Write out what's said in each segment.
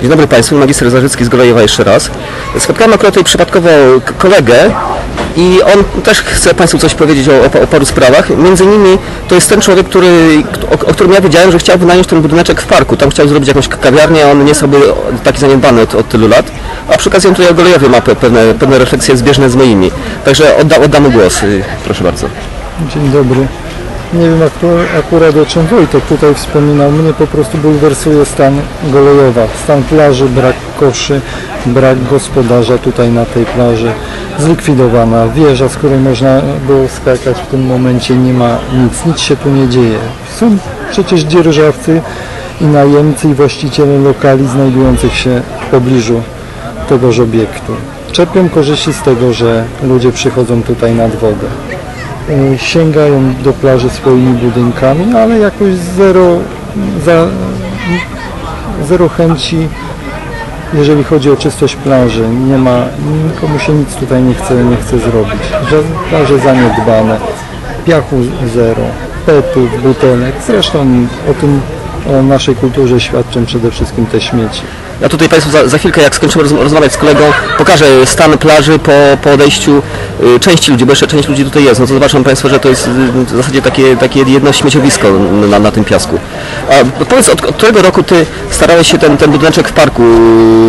Dzień dobry Państwu, magister Zarzycki z Golejewa jeszcze raz. Spotkałem akurat tutaj przypadkowo kolegę i on też chce Państwu coś powiedzieć o, o, paru sprawach. Między innymi to jest ten człowiek, który, o, o którym ja wiedziałem, że chciał wynająć ten budyneczek w parku. Tam chciał zrobić jakąś kawiarnię, on nie jest taki zaniedbany od, od tylu lat. A przy okazji on tutaj o Golejowie ma pe- pewne, pewne refleksje zbieżne z moimi. Także odda, oddamy głos. Y, Proszę bardzo. Dzień dobry. Nie wiem aku- akurat o czym Wojtek tutaj wspominał. Mnie po prostu bulwersuje stan Golejowa. Stan plaży, brak koszy, brak gospodarza tutaj na tej plaży. Zlikwidowana wieża, z której można było skakać w tym momencie nie ma nic. Nic się tu nie dzieje. Są przecież dzierżawcy i najemcy i właściciele lokali znajdujących się w pobliżu tegoż obiektu. Czerpią korzyści z tego, że ludzie przychodzą tutaj nad wodę sięgają do plaży swoimi budynkami, ale jakoś zero, za, zero chęci, jeżeli chodzi o czystość plaży. Nie ma, nikomu się nic tutaj nie chce, nie chce zrobić. Plaże zaniedbane, piachu zero, petów, butelek. Zresztą o tym, o naszej kulturze świadczą przede wszystkim te śmieci. Ja tutaj Państwu za, za chwilkę, jak skończymy roz, rozmawiać z kolegą, pokażę stan plaży po, po odejściu y, części ludzi, bo jeszcze część ludzi tutaj jest. No to zobaczą Państwo, że to jest y, w zasadzie takie, takie jedno śmieciowisko na, na tym piasku. A powiedz, od, od którego roku Ty starałeś się ten, ten budyneczek w parku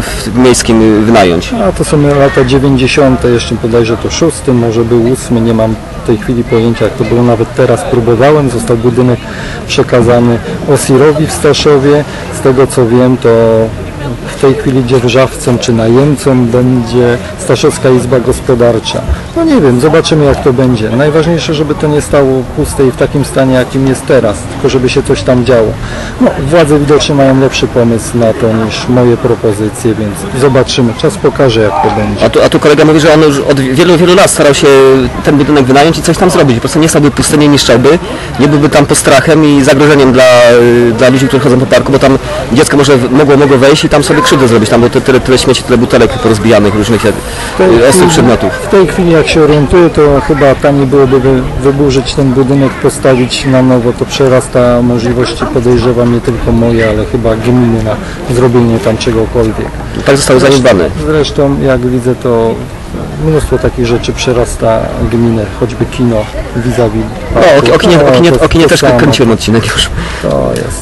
w, miejskim y, wynająć? A to są lata 90. jeszcze bodajże to szósty, może był ósmy, nie mam tej chwili pojęcia jak to było, nawet teraz próbowałem, został budynek przekazany Osirowi w Staszowie, z tego co wiem to w tej chwili dzierżawcą czy najemcą będzie Staszowska Izba Gospodarcza. No nie wiem, zobaczymy jak to będzie. Najważniejsze, żeby to nie stało puste i w takim stanie jakim jest teraz, tylko żeby się coś tam działo. No, władze widocznie mają lepszy pomysł na to niż moje propozycje, więc zobaczymy. Czas pokaże jak to będzie. A tu, a tu kolega mówi, że on już od wielu, wielu lat starał się ten budynek wynająć i coś tam zrobić. Po prostu nie stałby pusty, nie niszczałby, nie byłby tam postrachem i zagrożeniem dla, y, dla ludzi, którzy chodzą po parku, bo tam dziecko może mogło, mogło wejść i tam sobie krzywdę zrobić. Tam było te- tyle, tyle śmieci, tyle butelek porozbijanych, różnych y, ostrych przedmiotów. W tej chwili jak się orientuję, to chyba taniej byłoby wy, wyburzyć ten budynek, postawić na nowo. To przerasta możliwości, podejrzewam, nie tylko moje, ale chyba gminy na zrobienie tam czegokolwiek. Tak zostały zaniedbane. Zresztą jak widzę to mnóstwo takich rzeczy przerasta gminę, choćby kino vis-a-vis. O, o, ki- o, kinie, o, kinie, o kinie też kręciłem odcinek już. To jest.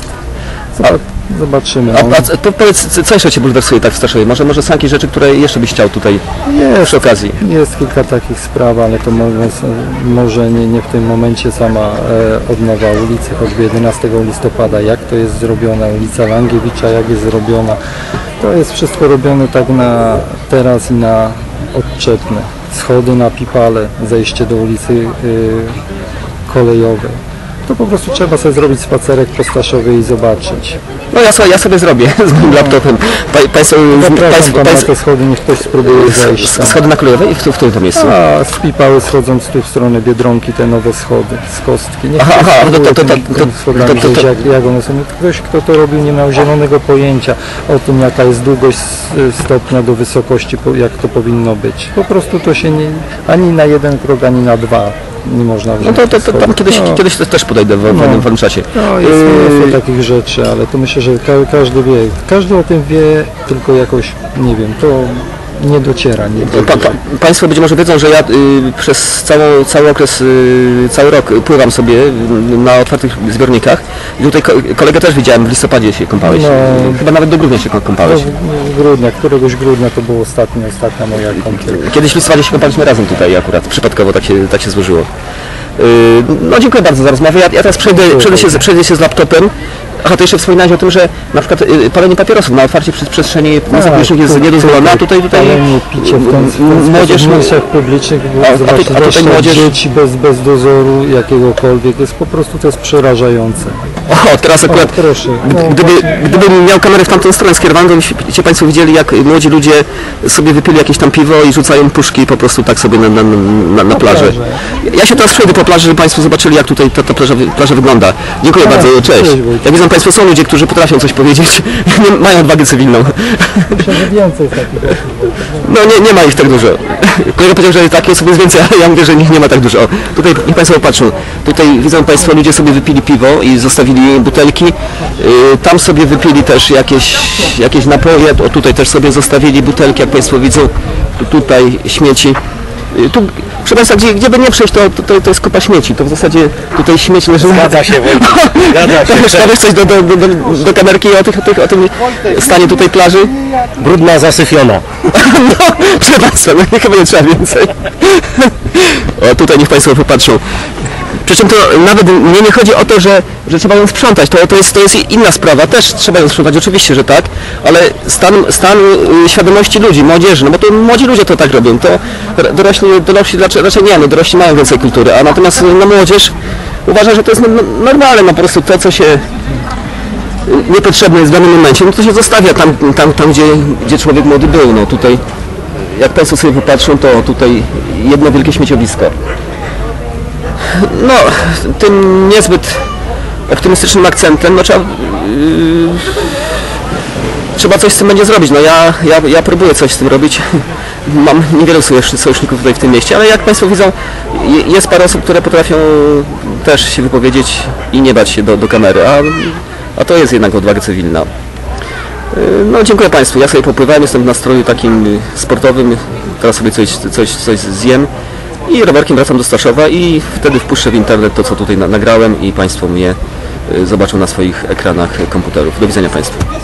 Zoba- Zobaczymy. A, no. a co- po, powiedz, co jeszcze Cię bulwersuje tak w Staszowie? Może, może są jakieś rzeczy, które jeszcze byś chciał tutaj Jest, przy okazji? jest kilka takich spraw, ale to może, może nie, nie w tym momencie sama e, odnowa ulicy, choćby 11 listopada, jak to jest zrobione, ulica Langiewicza, jak jest zrobiona. To jest wszystko robione tak na teraz i na odczepne. Schody na Pipale, zejście do ulicy y, kolejowej. To po prostu trzeba sobie zrobić spacerek po Staszowie i zobaczyć. No ja sobie, ja sobie zrobię z moim laptopem. Pa, państwo, państwo, na te schody, niech ktoś spróbuje zejść. tam. schody na Kolejowej? W, w którym to miejscu? A, z Pipały schodząc tu w stronę Biedronki, te nowe schody z kostki. Nie Aha, aha, to- to- to- to- to- schodami to- to- zejść, to- jak, jak one są. Ktoś, kto to robił, nie miał zielonego pojęcia o tym, jaka jest długość s- stopnia do wysokości, jak to powinno być. Po prostu to się nie, ani na jeden krok, ani na dwa nie można No to, to, to tam kiedyś, No. kiedyś też podejdę w, wolnym czasie. No, jest Yy, mnóstwo takich rzeczy, ale to myślę, że ka- każdy wie. Każdy o tym wie, tylko jakoś, nie wiem, to nie dociera. Nie Pa, pa, państwo być może wiedzą, że ja y, przez całą, cały okres, y, cały rok pływam sobie na otwartych zbiornikach i tutaj ko kolegę też widziałem, w listopadzie się kąpałeś. No. Chyba nawet do grudnia się kąp- No, kąpałeś. w grudnia, któregoś grudnia to było ostatnia, ostatnia moja kąpiel. Kiedyś w listopadzie się kąpaliśmy razem tutaj akurat, przypadkowo tak się, tak się złożyło. Y, No dziękuję bardzo za rozmowę. Ja, ja teraz przejdę, przejdę, się, z- przejdę się z laptopem. Aha, to jeszcze wspominałeś o tym, że na przykład y, palenie papierosów na otwarcie przestrzeni publicznych jest tu- niedozwolone, a tutaj, tutaj palenie, picie w ten, młodzież, miejscach publicznych, A- zobaczcie, młodzież- dzieci bez, bez dozoru jakiegokolwiek, jest po prostu to jest przerażające. O, teraz akurat, O, proszę. gdy- No, gdyby, gdybym miał kamerę w tamtą stronę skierowaną, to byście Państwo widzieli, jak młodzi ludzie sobie wypili jakieś tam piwo i rzucają puszki po prostu tak sobie na, na, na, na plażę. Ja się teraz przejdę po plaży, żeby Państwo zobaczyli, jak tutaj ta, ta plaża, plaża wygląda. Dziękuję bardzo, cześć. Jak widzą Państwo, są ludzie, którzy potrafią coś powiedzieć, nie mają odwagę cywilną. Myślę, że więcej jest takich osób. No nie, nie ma ich tak dużo. Kolega powiedział, że takie osób jest więcej, ale ja mówię, że ich nie ma tak dużo. O, tutaj niech Państwo popatrzą. Tutaj widzą Państwo, ludzie sobie wypili piwo i zostawili butelki. Yy, tam sobie wypili też jakieś, jakieś napoje. O, tutaj też sobie zostawili butelki, jak Państwo widzą. Tu, tutaj śmieci. Yy, Tu, proszę Państwa, gdzie, gdzie by nie przejść, to, to, to jest kupa śmieci. To w zasadzie tutaj śmieci leży na... Zgadza się, Wojtek. Zgadza się. Coś do, do, do, do, do kamerki o, tych, o, tych, o tym stanie tutaj plaży? Brudna, zasyfiona. No, proszę Państwa, no chyba nie trzeba więcej. O, tutaj niech Państwo popatrzą. Przy czym to nawet mnie nie chodzi o to, że, że trzeba ją sprzątać. To, to, jest, to jest inna sprawa. Też trzeba ją sprzątać, oczywiście, że tak. Ale stan, stan y, świadomości ludzi, młodzieży, no bo to młodzi ludzie to tak robią. To dorośli, dorośli raczej, raczej nie, no dorośli mają więcej kultury. A natomiast y, no, młodzież uważa, że to jest no, no, normalne, no po prostu to, co się niepotrzebne jest w danym momencie, no to się zostawia tam, tam, tam gdzie, gdzie człowiek młody był. No tutaj, jak Państwo sobie popatrzą, to tutaj jedno wielkie śmieciowisko. No, tym niezbyt optymistycznym akcentem, no trzeba, yy, trzeba coś z tym będzie zrobić. No ja, ja, ja próbuję coś z tym robić. Mam niewielu sojusz- sojuszników tutaj w tym mieście, ale jak Państwo widzą, je- jest parę osób, które potrafią też się wypowiedzieć i nie bać się do, do kamery, a, a to jest jednak odwaga cywilna. Yy, No dziękuję Państwu, ja sobie popływałem, jestem w nastroju takim sportowym, teraz sobie coś, coś, coś zjem i rowerkiem wracam do Staszowa i wtedy wpuszczę w internet to, co tutaj na, nagrałem i Państwo mnie y, zobaczą na swoich ekranach komputerów. Do widzenia Państwu.